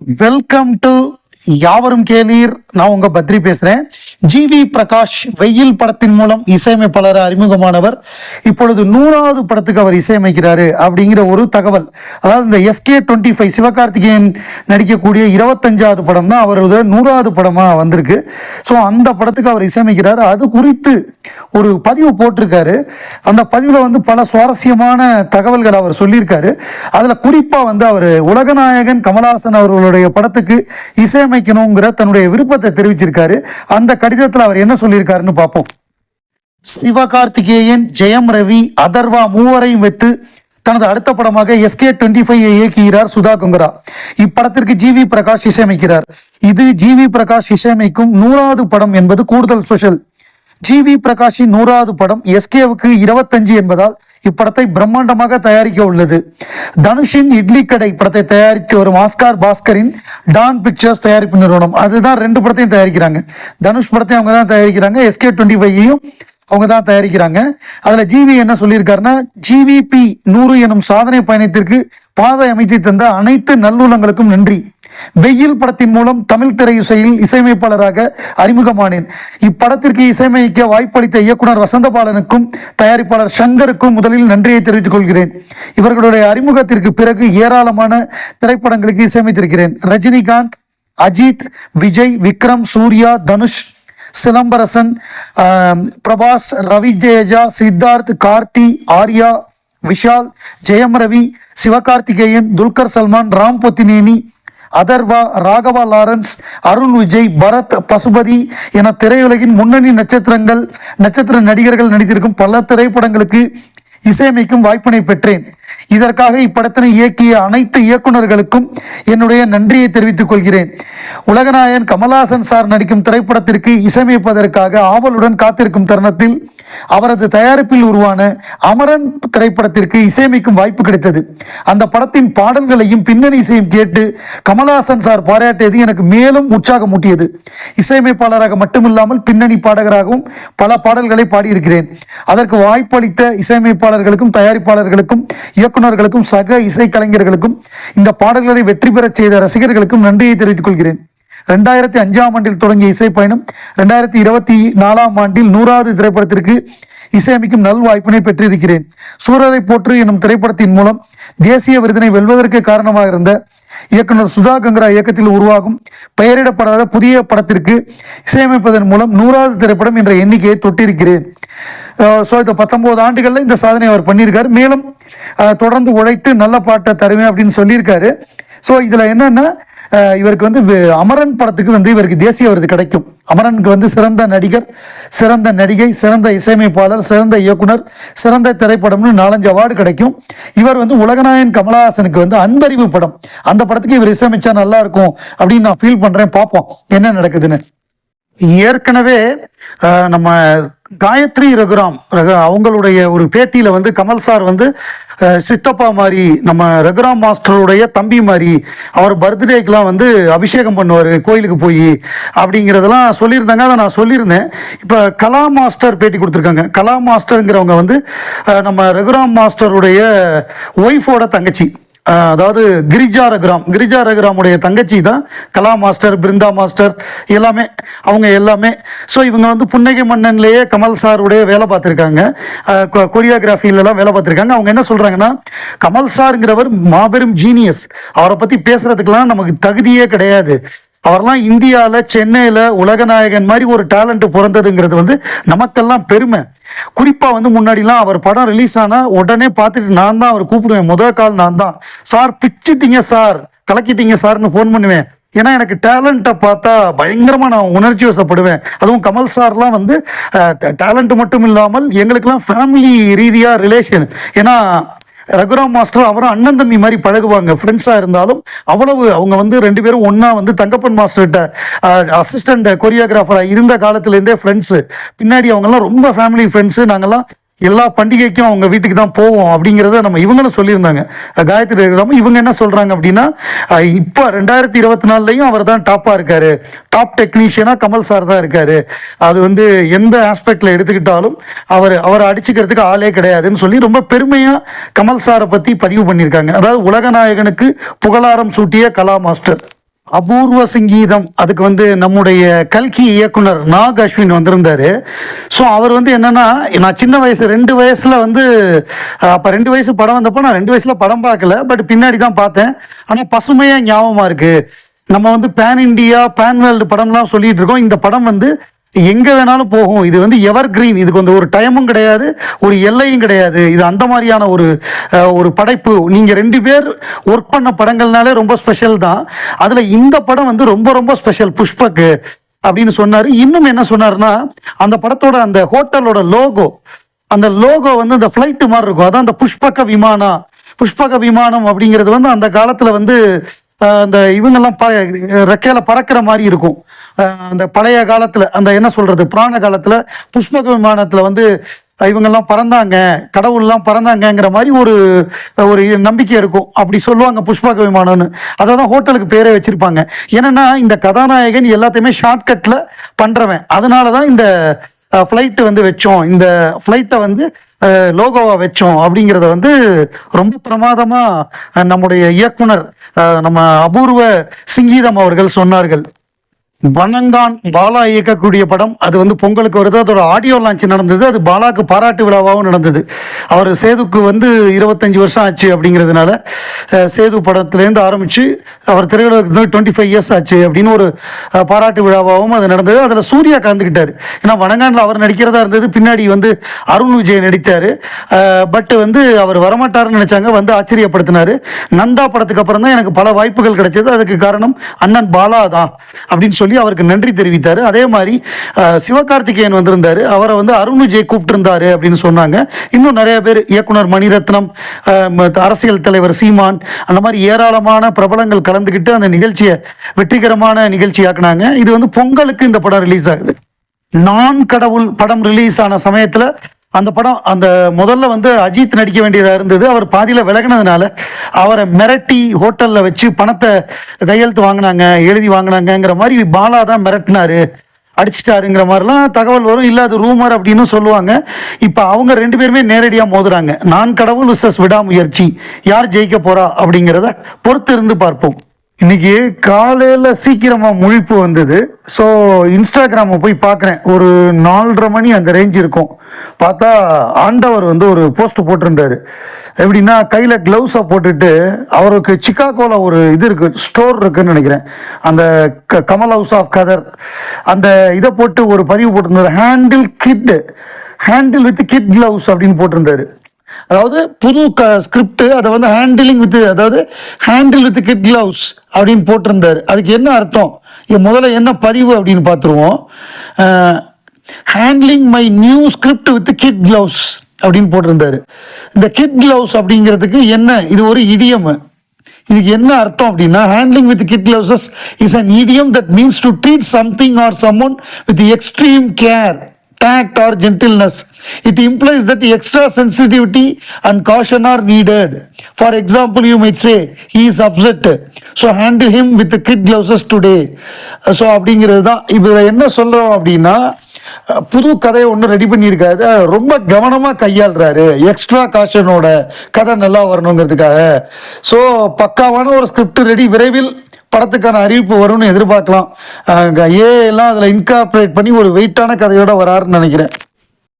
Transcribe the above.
Welcome to யாவரும் கேளீர். நான் உங்க பத்ரி பேசுறேன். ஜிவி பிரகாஷ் வெயில் படத்தின் மூலம் இசையமைப்பாளர் அறிமுகமானவர். இப்பொழுது நூறாவது படத்துக்கு அவர் இசையமைக்கிறாரு அப்படிங்கிற ஒரு தகவல். அதாவது இந்த எஸ்கே டுவெண்ட்டி ஃபைவ் சிவகார்த்திகேயன் நடிக்கக்கூடிய இருபத்தஞ்சாவது படம் தான் அவரது நூறாவது படமாக வந்திருக்கு. ஸோ அந்த படத்துக்கு அவர் இசையமைக்கிறாரு. அது குறித்து ஒரு பதிவு போட்டிருக்காரு. அந்த பதிவில் வந்து பல சுவாரஸ்யமான தகவல்கள் அவர் சொல்லியிருக்காரு. அதில் குறிப்பாக வந்து அவர் உலகநாயகன் கமலஹாசன் அவர்களுடைய படத்துக்கு இசையமைக்கணுங்கிற தன்னுடைய விருப்பத்தை தெரிவிச்சிருக்காரு. அந்த கடிதத்தில் அவர் என்ன சொல்லியிருக்காருன்னு பார்ப்போம். சிவகார்த்திகேயன் ஜெயம் ரவி அதர்வா மூவரையும் வைத்து தனது அடுத்த படமாக எஸ்கே டுவெண்ட்டி ஃபைவ் இயக்குகிறார் சுதா குங்கரா. இப்படத்திற்கு ஜி வி பிரகாஷ் இசையமைக்கிறார். இது ஜி வி பிரகாஷ் இசையமைக்கும் நூறாவது படம் என்பது கூடுதல் ஸ்பெஷல். ஜி வி பிரகாஷின் நூறாவது படம் எஸ்கேவுக்கு இருபத்தஞ்சு என்பதால் இப்படத்தை பிரம்மாண்டமாக தயாரிக்க உள்ளது. தனுஷின் இட்லி கடை படத்தை தயாரித்து வரும் ஆஸ்கார் பாஸ்கரின் டான் பிக்சர்ஸ் தயாரிப்பு நிறுவனம். அதுதான் ரெண்டு படத்தையும் தயாரிக்கிறாங்க. தனுஷ் படத்தையும் அவங்க தான் தயாரிக்கிறாங்க. எஸ்கே டுவெண்ட்டி ஃபைவையும் அவங்க தான் தயாரிக்கிறாங்க. அதில் ஜிவி என்ன சொல்லியிருக்காருன்னா ஜிவிபி நூறு எனும் சாதனை பயணத்திற்கு பாதை அமைத்து தந்த அனைத்து நல்லுள்ளங்களுக்கும் நன்றி. வெயில் படத்தின் மூலம் தமிழ் திரையிசையில் இசையமைப்பாளராக அறிமுகமானேன். இப்படத்திற்கு இசையமைக்க வாய்ப்பளித்த இயக்குனர் வசந்தபாலனுக்கும் தயாரிப்பாளர் சங்கருக்கும் முதலில் நன்றியை தெரிவித்துக் கொள்கிறேன். இவர்களுடைய அறிமுகத்திற்கு பிறகு ஏராளமான திரைப்படங்களுக்கு இசையமைத்திருக்கிறேன். ரஜினிகாந்த் அஜித் விஜய் விக்ரம் சூர்யா தனுஷ் சிலம்பரசன் பிரபாஸ் ரவி ஜெயஜா சித்தார்த் கார்த்தி ஆர்யா விஷால் ஜெயம் ரவி சிவகார்த்திகேயன் துல்கர் சல்மான் ராம் பொத்தினேனி அதர்வா ராகவா லாரன்ஸ் அருண் விஜய் பரத் பசுபதி என திரையுலகின் முன்னணி நட்சத்திரங்கள் நட்சத்திர நடிகர்கள் நடித்திருக்கும் பல திரைப்படங்களுக்கு இசையமைக்கும் வாய்ப்பினை பெற்றேன். இதற்காக இப்படத்தினை இயக்கிய அனைத்து இயக்குனர்களுக்கும் என்னுடைய நன்றியை தெரிவித்துக் கொள்கிறேன். உலகநாயன் கமல்ஹாசன் சார் நடிக்கும் திரைப்படத்திற்கு இசையமைப்பதற்காக ஆவலுடன் காத்திருக்கும் தருணத்தில் அவரது தயாரிப்பில் உருவான அமரன் திரைப்படத்திற்கு இசையமைக்கும் வாய்ப்பு கிடைத்தது. அந்த படத்தின் பாடல்களையும் பின்னணி இசையும் கேட்டு கமல்ஹாசன் சார் பாராட்டியது எனக்கு மேலும் உற்சாகமூட்டியது இசையமைப்பாளராக மட்டுமில்லாமல் பின்னணி பாடகராகவும் பல பாடல்களை பாடியிருக்கிறேன். அதற்கு வாய்ப்பளித்த இசையமைப்பாளர்களுக்கும் தயாரிப்பாளர்களுக்கும் இயக்குனர்களுக்கும் சக இசைக்கலைஞர்களுக்கும் இந்த பாடல்களை வெற்றி பெறச் செய்த ரசிகர்களுக்கும் நன்றியை தெரிவித்துக் கொள்கிறேன். ரெண்டாயிரத்தி அஞ்சாம் ஆண்டில் தொடங்கிய இசை பயணம் ரெண்டாயிரத்தி இருபத்தி நாலாம் ஆண்டில் நூறாவது திரைப்படத்திற்கு இசையமைக்கும் நல் வாய்ப்பினை பெற்றிருக்கிறேன். சூரரை போற்று எனும் திரைப்படத்தின் மூலம் தேசிய விருதினை வெல்வதற்கு காரணமாக இருந்த இயக்குனர் சுதா கங்கரா இயக்கத்தில் உருவாகும் பெயரிடப்படாத புதிய படத்திற்கு இசையமைப்பதன் மூலம் நூறாவது திரைப்படம் என்ற எண்ணிக்கையை தொட்டிருக்கிறேன். ஸோ இந்த பத்தொம்போது ஆண்டுகளில் இந்த சாதனை அவர் பண்ணியிருக்காரு. மேலும் தொடர்ந்து உழைத்து நல்ல பாட்டை தருவேன் அப்படின்னு சொல்லியிருக்காரு. ஸோ இதில் என்னென்னா இவருக்கு வந்து அமரன் படத்துக்கு வந்து இவருக்கு தேசிய விருது கிடைக்கும். அமரனுக்கு வந்து சிறந்த நடிகர் சிறந்த நடிகை சிறந்த இசையமைப்பாளர் சிறந்த இயக்குனர் சிறந்த திரைப்படம்னு நாலஞ்சு அவார்டு கிடைக்கும். இவர் வந்து உலகநாயன் கமலஹாசனுக்கு வந்து அன்பறிவு படம். அந்த படத்துக்கு இவர் இசையமைச்சா நல்லா இருக்கும் அப்படின்னு நான் ஃபீல் பண்றேன். பார்ப்போம். என்ன நடக்குதுன்னு. ஏற்கனவே நம்ம காயத்ரி ரகுராம் ரகு அவங்களுடைய ஒரு பேட்டியில் வந்து கமல் சார் வந்து சித்தப்பா மாதிரி நம்ம ரகுராம் மாஸ்டருடைய தம்பி மாதிரி அவர் பர்த்டேக்கெலாம் வந்து அபிஷேகம் பண்ணுவார் கோயிலுக்கு போய் அப்படிங்கிறதெல்லாம் சொல்லியிருந்தாங்க. அதை நான் சொல்லியிருந்தேன். இப்போ கலா மாஸ்டர் பேட்டி கொடுத்துருக்காங்க. கலா மாஸ்டருங்கிறவங்க வந்து நம்ம ரகுராம் மாஸ்டருடைய ஒய்ஃபோட தங்கச்சி. அதாவது கிரிஜா ரகுராம் கிரிஜா ரகுராமுடைய தங்கச்சி தான் கலா மாஸ்டர் பிருந்தா மாஸ்டர் எல்லாமே அவங்க எல்லாமே. ஸோ இவங்க வந்து புன்னகை மன்னன்லேயே கமல் சாருடைய வேலை பார்த்துருக்காங்க. கொரியோகிராஃபிலலாம் வேலை பார்த்துருக்காங்க. அவங்க என்ன சொல்கிறாங்கன்னா கமல் சாருங்கிறவர் மாபெரும் ஜீனியஸ் அவரை பற்றி பேசுகிறதுக்கெல்லாம் நமக்கு தகுதியே கிடையாது. அவர்லாம் இந்தியாவில் சென்னையில் உலகநாயகன் மாதிரி ஒரு டேலண்ட் பிறந்ததுங்கிறது வந்து நமக்கெல்லாம் பெருமை. குறிப்பாக வந்து முன்னாடிலாம் அவர் படம் ரிலீஸ் ஆனால் உடனே பார்த்துட்டு நான் தான் அவர் கூப்பிடுவேன். முதல் கால் நான் தான். சார் பிச்சுட்டீங்க சார். கலக்கிட்டீங்க சார்னு ஃபோன் பண்ணுவேன். ஏன்னா எனக்கு டேலண்ட்டை பார்த்தா பயங்கரமாக நான் உணர்ச்சி வசப்படுவேன். அதுவும் கமல் சார்லாம் வந்து டேலண்ட் மட்டும் இல்லாமல் எங்களுக்கெல்லாம் ஃபேமிலி ரீதியாக ரிலேஷன் ஏன்னா ரகுராம் மாஸ்டர் அவரும் அண்ணன் தம்பி மாதிரி பழகுவாங்க. ஃப்ரெண்ட்ஸாக இருந்தாலும் அவ்வளவு அவங்க வந்து ரெண்டு பேரும் ஒன்றா வந்து தங்கப்பன் மாஸ்டர்கிட்ட அசிஸ்டண்ட் கொரியோகிராஃபராக இருந்த காலத்துலேருந்தே ஃப்ரெண்ட்ஸு பின்னாடி அவங்கெல்லாம் ரொம்ப ஃபேமிலி ஃப்ரெண்ட்ஸு நாங்கள்லாம் எல்லா பண்டிகைக்கும் அவங்க வீட்டுக்கு தான் போவோம் அப்படிங்கிறத நம்ம இவங்களும் சொல்லியிருந்தாங்க. காயத்ரி ரகுராம் இவங்க என்ன சொல்கிறாங்க அப்படின்னா இப்போ ரெண்டாயிரத்தி இருபத்தி நாலுலையும் அவர் தான் டாப்பாக இருக்கார். டாப் டெக்னீஷியனாக கமல் சார் தான் இருக்கார். அது வந்து எந்த ஆஸ்பெக்டில் எடுத்துக்கிட்டாலும் அவர் அவரை அடிச்சுக்கிறதுக்கு ஆளே கிடையாதுன்னு சொல்லி ரொம்ப பெருமையாக கமல் சாரை பற்றி பதிவு பண்ணியிருக்காங்க. அதாவது உலகநாயகனுக்கு புகழாரம் சூட்டிய கலா மாஸ்டர். அபூர்வ சங்கீதம். அதுக்கு வந்து நம்முடைய கல்கி இயக்குனர் நாக் அஸ்வின் வந்திருந்தாரு. ஸோ அவர் வந்து என்னன்னா நான் சின்ன வயசு ரெண்டு வயசுல வந்து அப்போ ரெண்டு வயசு படம் வந்தப்போ நான் ரெண்டு வயசுல படம் பார்க்கல. பட் பின்னாடி தான் பார்த்தேன். ஆனால் பசுமையா ஞாபகமா இருக்கு. நம்ம வந்து பேன் இண்டியா பேன் வேர்ல்டு படம்லாம் சொல்லிட்டு இருக்கோம். இந்த படம் வந்து எங்கே வேணாலும் போகும். இது வந்து எவர் கிரீன் இதுக்கு வந்து ஒரு டைமும் கிடையாது ஒரு எல்லையும் கிடையாது. இது அந்த மாதிரியான ஒரு ஒரு படைப்பு. நீங்கள் ரெண்டு பேர் ஒர்க் பண்ண படங்கள்னாலே ரொம்ப ஸ்பெஷல் தான். அதில் இந்த படம் வந்து ரொம்ப ரொம்ப ஸ்பெஷல் புஷ்பக்கு அப்படின்னு சொன்னார். இன்னும் என்ன சொன்னார்னா அந்த படத்தோட அந்த ஹோட்டலோட லோகோ அந்த லோகோ வந்து அந்த ஃப்ளைட்டு மாதிரி இருக்கும். அதான் அந்த புஷ்பக விமானம். புஷ்பக விமானம் அப்படிங்கிறது வந்து அந்த காலத்தில் வந்து அந்த இவங்கெல்லாம் ப ரெக்கையில் பறக்கிற மாதிரி இருக்கும். அந்த பழைய காலத்தில் அந்த என்ன சொல்கிறது புராண காலத்தில் புஷ்பக விமானத்தில் வந்து இவங்கெல்லாம் பறந்தாங்க கடவுள்லாம் பறந்தாங்கங்கிற மாதிரி ஒரு ஒரு நம்பிக்கை இருக்கும். அப்படி சொல்லுவாங்க புஷ்பாக விமானம்னு. அதை தான் ஹோட்டலுக்கு பேரே வச்சுருப்பாங்க. என்னென்னா இந்த கதாநாயகன் எல்லாத்தையுமே ஷார்ட்கட்டில் பண்ணுறவன் அதனால தான் இந்த ஃப்ளைட்டு வந்து வச்சோம். இந்த ஃப்ளைட்டை வந்து லோகோவா வச்சோம் அப்படிங்கிறத வந்து ரொம்ப பிரமாதமாக நம்முடைய இயக்குனர் நம்ம அபூர்வ சிங்கீதம் அவர்கள் சொன்னார்கள். வனங்கான் பாலா இயக்கக்கூடிய படம் அது வந்து பொங்கலுக்கு வருது. அதோட ஆடியோ லான்ச் நடந்தது. அது பாலாக்கு பாராட்டு விழாவாகவும் நடந்தது. அவர் சேதுக்கு வந்து இருபத்தஞ்சி வருஷம் ஆச்சு அப்படிங்கிறதுனால சேது படத்துலேருந்து ஆரம்பித்து அவர் திரையுலகத்துக்கு டுவெண்ட்டி ஃபைவ் இயர்ஸ் ஆச்சு அப்படின்னு ஒரு பாராட்டு விழாவாகவும் அது நடந்தது. அதில் சூர்யா கலந்துக்கிட்டார். ஏன்னா வனங்கானில் அவர் நடிக்கிறதா இருந்தது. பின்னாடி வந்து அருண் விஜய் நடித்தார். பட் வந்து அவர் வரமாட்டாருன்னு நினச்சாங்க. வந்து ஆச்சரியப்படுத்தினார். நந்தா படத்துக்கு அப்புறம் தான் எனக்கு பல வாய்ப்புகள் கிடைச்சது. அதுக்கு காரணம் அண்ணன் பாலா தான் அப்படின்னு சொல்லி அவருக்கு நன்றி தெரிவித்தார். அதே மாதிரி சிவகார்த்திகேயன் வந்திருந்தார். அவரை வந்து அருண் விஜய் கூப்பிட்டுருந்தாரு அப்படின்னு சொன்னாங்க. இன்னும் நிறைய பேர் இயக்குனர் மணிரத்னம் அரசியல் தலைவர் சீமான் அந்த மாதிரி ஏராளமான பிரபலங்கள் கலந்துக்கிட்டு அந்த நிகழ்ச்சியை வெற்றிகரமான நிகழ்ச்சியாக்குனாங்க இது வந்து பொங்கலுக்கு இந்த படம் ரிலீஸ் ஆகுது. நான் கடவுள் படம் ரிலீஸ் ஆன சமயத்தில் அந்த படம் அந்த முதல்ல வந்து அஜித் நடிக்க வேண்டியதாக இருந்தது. அவர் பாதியில் விலகினதுனால அவரை மிரட்டி ஹோட்டலில் வச்சு பணத்தை கையெழுத்து வாங்கினாங்க எழுதி வாங்கினாங்கங்கிற மாதிரி பாலா தான் மிரட்டினாரு. அடிச்சிட்டாருங்கிற மாதிரிலாம் தகவல் வரும். இல்லை அது ரூமர் அப்படின்னு சொல்லுவாங்க. இப்போ அவங்க ரெண்டு பேருமே நேரடியாக மோதுறாங்க. நான் கடவுள் விசஸ் விடாமுயற்சி யார் ஜெயிக்க போகிறா அப்படிங்கிறத பொறுத்து இருந்து பார்ப்போம். இன்னைக்கு காலையில் சீக்கிரமாக முழிப்பு வந்தது. ஸோ இன்ஸ்டாகிராமை போய் பார்க்குறேன் ஒரு நாலரை மணி அந்த ரேஞ்ச் இருக்கும். பார்த்தா ஆண்டவர் வந்து ஒரு போஸ்ட் போட்டிருந்தாரு. எப்படின்னா கையில் க்ளவுஸை போட்டுட்டு அவருக்கு சிக்காகோவில் ஒரு இது இருக்குது ஸ்டோர் இருக்குன்னு நினைக்கிறேன். அந்த க கமல் ஹவுஸ் ஆஃப் கதர் அந்த இதை போட்டு ஒரு பதிவு போட்டிருந்தாரு. Handle kid handle with kid gloves அப்படின்னு போட்டிருந்தாரு. அதாவது புது க ஸ்கிரிப்ட் அதை வந்து ஹேண்டிலிங் வித் அதாவது ஹேண்டில் வித் கிட் கிளவுஸ் அப்படின்னு போட்டிருந்தாரு. அதுக்கு என்ன அர்த்தம்? என் முதல்ல என்ன பதிவு அப்படின்னு பார்த்துருவோம். Handling my new script with kid gloves அப்படின்னு போட்டிருந்தாரு. இந்த கிட் கிளவுஸ் அப்படிங்கிறதுக்கு என்ன? இது ஒரு இடியம் இதுக்கு என்ன அர்த்தம் அப்படின்னா handling with kid gloves is an idiom that means to treat something or someone with extreme care tact or gentleness It implies that extra sensitivity and caution are needed. For example, you might say, he is upset. So handle him with the kid gloves today. So அப்படிங்கிறது தான் இப்போ என்ன சொல்கிறோம் அப்படின்னா புது கதையை ஒன்று ready பண்ணியிருக்காரு ரொம்ப கவனமாக கையாளுறாரு எக்ஸ்ட்ரா காஷனோட கதை நல்லா வரணுங்கிறதுக்காக ஸோ பக்காவான ஒரு ஸ்கிரிப்ட் ரெடி விரைவில் படத்துக்கான அறிவிப்பு வரும்னு எதிர்பார்க்கலாம் ஏ எல்லாம் அதில் இன்கார்பரேட் பண்ணி ஒரு வெயிட்டான கதையோடு வராருன்னு நினைக்கிறேன்